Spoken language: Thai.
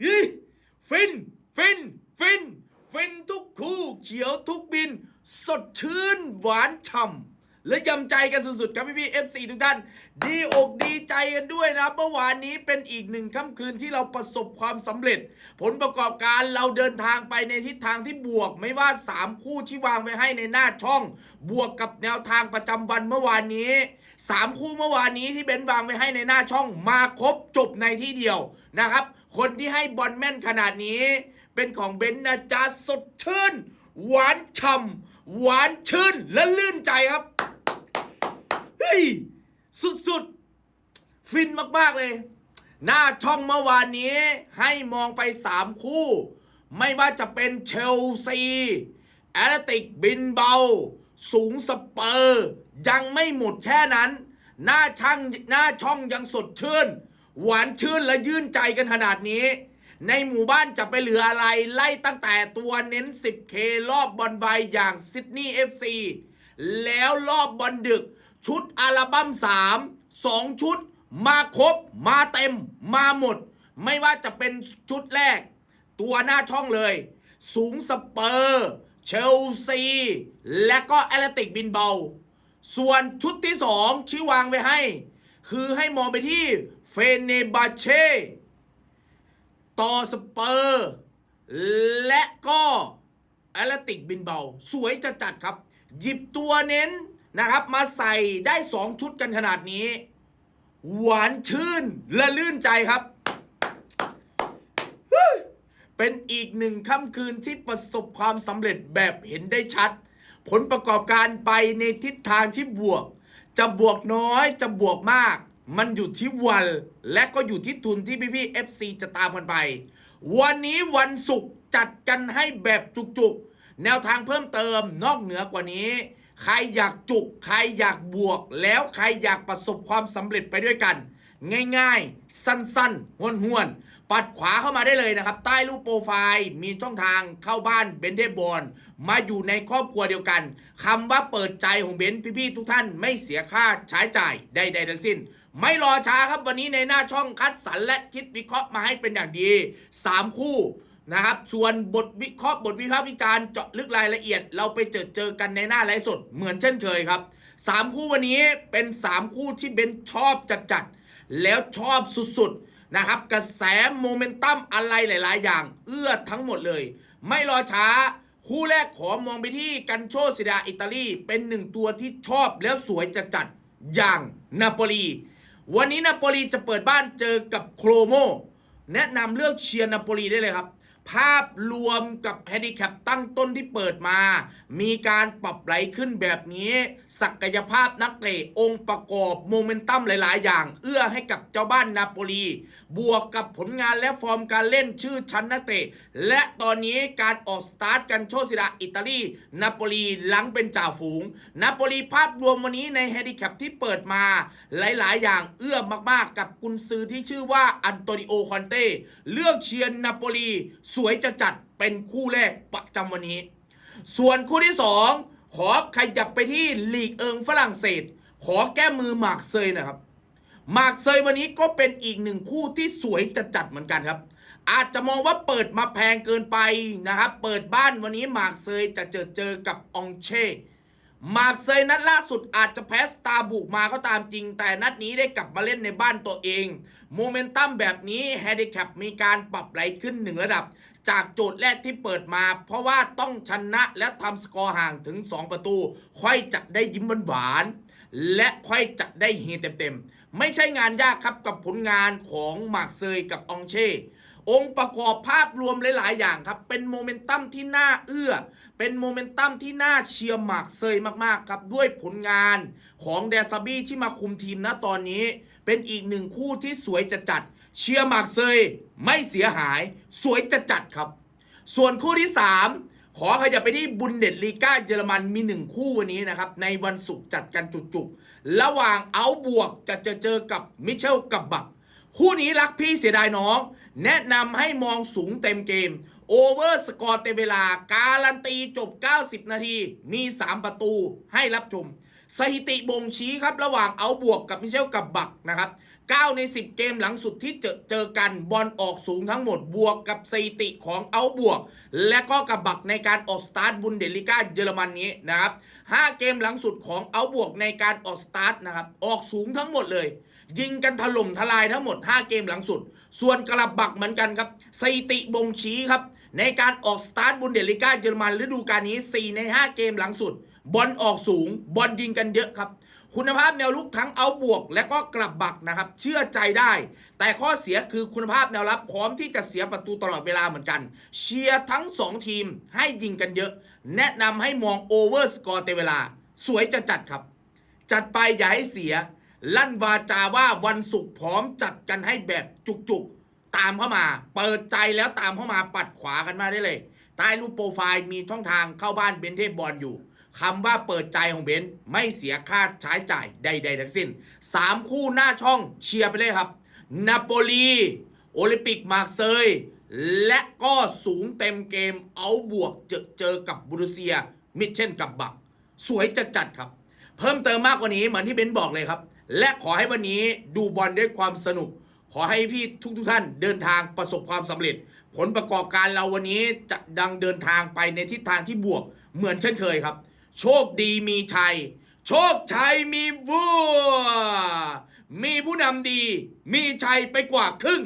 ฟิน ฟิน ฟิน ฟินทุกคู่ เขียวทุกบิน สดชื่นหวานฉ่ำและยำใจกันสุดๆครับพี่พี่ๆ FC ทุกท่าน ดีอกดีใจกันด้วยนะครับเมื่อวานนี้เป็นอีกหนึ่งค่ำคืนที่เราประสบความสำเร็จ ผลประกอบการเราเดินทางไปในทิศทางที่บวก ไม่ว่า 3 คู่ที่วางไว้ให้ในหน้าช่อง บวกกับแนวทางประจำวันเมื่อวานนี้สามคู่เมื่อวานนี้ที่เบนวางไว้ให้ในหน้าช่องมาครบจบในที่เดียวนะครับ คนที่ให้บอลแม่นขนาดนี้ เป็นของเบนนะจ๊ะสดชื่น หวานฉ่ำหวานชื่นและลื่นใจครับ เฮ้ย สุดๆ ฟินมากๆเลย หน้าช่องเมื่อวานนี้ให้มองไป 3 คู่ ไม่ว่าจะเป็นเชลซีแอตเลติกบินเบา สูงสเปอร์ ยังไม่หมดแค่นั้น หน้าช่างหน้าช่องยังสดชื่น หวานชื่นและยื่นใจกันขนาดนี้ ในหมู่บ้านจะไปเหลืออะไรไล่ตั้งแต่ตัวเน้น 10K รอบบอลใบอย่างซิดนีย์ FC แล้วรอบบอลดึก ชุดอัลบั้ม 3 2 ชุด มาครบ มาเต็ม มาหมด ไม่ว่าจะเป็นชุดแรก ตัวหน้าช่องเลย สูงสเปอร์ เชลซี และก็แอตเลติกบินเบา ส่วนชุดที่สองที่วางไว้ให้ คือให้มองไปที่เฟเนบาเช่ต่อสเปอร์ และก็แอตเลติกบินเบา สวยจะจัดครับ หยิบตัวเน้นนะครับ มาใส่ได้ 2 ชุดกันขนาดนี้ หวานชื่นและลื่นใจครับ เป็นอีกหนึ่งค่ำคืนที่ประสบความสำเร็จแบบเห็นได้ชัด ผลประกอบการไปในทิศทางที่บวก จะบวกน้อยจะบวกมาก มันอยู่ที่วัน และก็อยู่ที่ทุนที่พี่ๆ FC จะตามกันไป วันนี้วันศุกร์จัดกันให้แบบจุกๆ แนวทางเพิ่มเติมนอกเหนือกว่านี้ ใครอยากจุก ใครอยากบวก แล้วใครอยากประสบความสำเร็จไปด้วยกัน ง่ายๆ สั้นๆห้วนๆ ปัดขวาเข้ามาได้เลยนะครับ ใต้รูปโปรไฟล์ มีช่องทางเข้าบ้านเบนเดบอลมาอยู่ในครอบครัวเดียวกันคำว่าเปิดใจของเบนพี่ๆทุกท่านไม่เสียค่าใช้จ่ายใดๆทั้งสิ้น ไม่รอช้าครับวันนี้ในหน้าช่องคัดสรรและคิดวิเคราะห์มาให้เป็นอย่างดี 3 คู่นะครับ ส่วนบทวิเคราะห์บทวิพากษ์วิจารณ์เจาะลึกรายละเอียด เราไปเจอเจอกันในหน้าไลฟ์สดเหมือนเช่นเคยครับสามคู่วันนี้เป็น 3 คู่ที่เบนชอบจัดจัด แล้วชอบสุดๆนะครับกระแสโมเมนตัมอะไรหลาย ๆ อย่าง เอื้อทั้งหมดเลย ไม่รอช้า คู่แรกขอมองไปที่กันโชซิดาอิตาลี เป็นหนึ่งตัวที่ชอบแล้วสวยจะจัดๆอย่างนาโปลี วันนี้นาโปลีจะเปิดบ้านเจอกับโครโม แนะนำเลือกเชียร์นาโปลีได้เลยครับ ภาพรวมกับแฮนดิแคปตั้งต้นที่เปิดมา มีการปรับไหลขึ้นแบบนี้ ศักยภาพนักเตะองค์ประกอบโมเมนตัมหลาย ๆ อย่าง เอื้อให้กับเจ้าบ้านนาโปลี บวกกับผลงานและฟอร์มการเล่นชื่อชั้นนักเตะ และตอนนี้การออกสตาร์ทกันโชซิดาอิตาลีนาโปลีหลังเป็นจ่าฝูงนาโปลีภาพรวมวันนี้ในแฮนดิแคปที่เปิดมา หลาย ๆ อย่างเอื้อมาก ๆ กับกุนซือที่ชื่อว่าอันโตนิโอคอนเต้เลือกเชียร์นาโปลีสวยจะจัดเป็นคู่แรกประจำวันนี้ ส่วนคู่ที่ 2 ขอขยับไปที่ลีกเอิงฝรั่งเศส ขอแก้มือหมากเซยนะครับหมากเซยวันนี้ก็เป็นอีกหนึ่งคู่ที่สวยจะจัดเหมือนกันครับ อาจจะมองว่าเปิดมาแพงเกินไปนะครับ เปิดบ้านวันนี้หมากเซยจะเจอเจอกับองเช่ มาร์กเซยนัดล่าสุดอาจจะแพ้สตาบุกมาก็ตามจริง แต่นัดนี้ได้กลับมาเล่นในบ้านตัวเอง โมเมนตัมแบบนี้แฮดิแคปมีการปรับไหลขึ้นหนึ่งระดับ จากโจทย์แรกที่เปิดมา เพราะว่าต้องชนะและทำสกอร์ห่างถึง 2 ประตู ค่อยจะได้ยิ้มหวานและค่อยจะได้เฮเต็มๆ ไม่ใช่งานยากครับกับผลงานของมาร์กเซยกับองเช่ องค์ประกอบภาพรวมหลาย ๆ อย่างครับ เป็นโมเมนตัมที่น่าเอื้อ เป็นโมเมนตัมที่น่าเชียร์หมากเซยมาก ๆ ครับ ด้วยผลงานของเดซาบี้ที่มาคุมทีมณตอนนี้ เป็นอีกหนึ่งคู่ที่สวยจะจัดเชียร์หมากเซยไม่เสียหาย สวยจะจัดครับ ส่วนคู่ที่ 3 ขอขยับไปที่บุนเดสลีกาเยอรมันมีหนึ่งคู่วันนี้นะครับ ในวันศุกร์จัดกันจุกๆ ระหว่างเอาบวกจะเจอเจอกับมิเชลกับบักคู่นี้รักพี่เสียดายน้อง แนะนำให้มองสูงเต็มเกม โอเวอร์สกอร์เต็มเวลา การันตีจบ 90 นาที มี 3 ประตูให้รับชม สถิติบ่งชี้ครับ ระหว่างเอาบวกกับมิเชลกับบักนะครับ9ใน 10 เกมหลังสุดที่เจอเจอกันบอลออกสูงทั้งหมดบวกกับสถิติของเอาบวก และก็กับบักในการออกสตาร์ทบุนเดลิก้าเยอรมันนี้นะครับ5เกมหลังสุดของเอาบวกในการออกสตาร์ทนะครับออกสูงทั้งหมดเลย ยิงกันถล่มทลายทั้งหมด 5 เกมหลังสุดส่วนกระบักเหมือนกันครับสถิติบ่งชี้ครับ ในการออกสตาร์ทบุนเดลิก้าเยอรมันฤดูกาลนี้ 4 ใน 5 เกมหลังสุด บอลออกสูง บอลยิงกันเยอะครับ คุณภาพแนวลุกทั้งเอาบวก และก็กลับบักนะครับ เชื่อใจได้ แต่ข้อเสียคือคุณภาพแนวรับพร้อมที่จะเสียประตูตลอดเวลาเหมือนกัน เชียร์ทั้ง 2 ทีมให้ยิงกันเยอะ แนะนำให้มองโอเวอร์สกอร์เตเวลา สวยจะจัดครับ จัดไปอย่าให้เสีย ลั่นวาจาว่าวันศุกร์พร้อมจัดกันให้แบบจุกๆ ตามเข้ามา เปิดใจแล้วตามเข้ามาปัดขวากันมาได้เลย ใต้รูปโปรไฟล์มีช่องทางเข้าบ้านเบนเทพบอลอยู่คำว่าเปิดใจของเบนไม่เสียค่าใช้จ่ายใด ๆ ทั้งสิ้น 3 คู่หน้าช่องเชียร์ไปเลยครับ นาโปลีโอลิมปิกมาร์เซยและก็สูงเต็มเกมเอาบวกเจอเจอกับบูรุเซีย มิเช่นกับบัก สวยจัดจัดๆครับ เพิ่มเติมมากกว่านี้เหมือนที่เบนบอกเลยครับ และขอให้วันนี้ดูบอลด้วยความสนุก ขอให้พี่ทุกทุกท่านเดินทางประสบความสำเร็จ ผลประกอบการเราวันนี้จะดังเดินทางไปในทิศทางที่บวกเหมือนเช่นเคยครับ โชคดีมีชัย โชคชัยมีบัวมีผู้นำดี มีชัยไปกว่าครึ่ง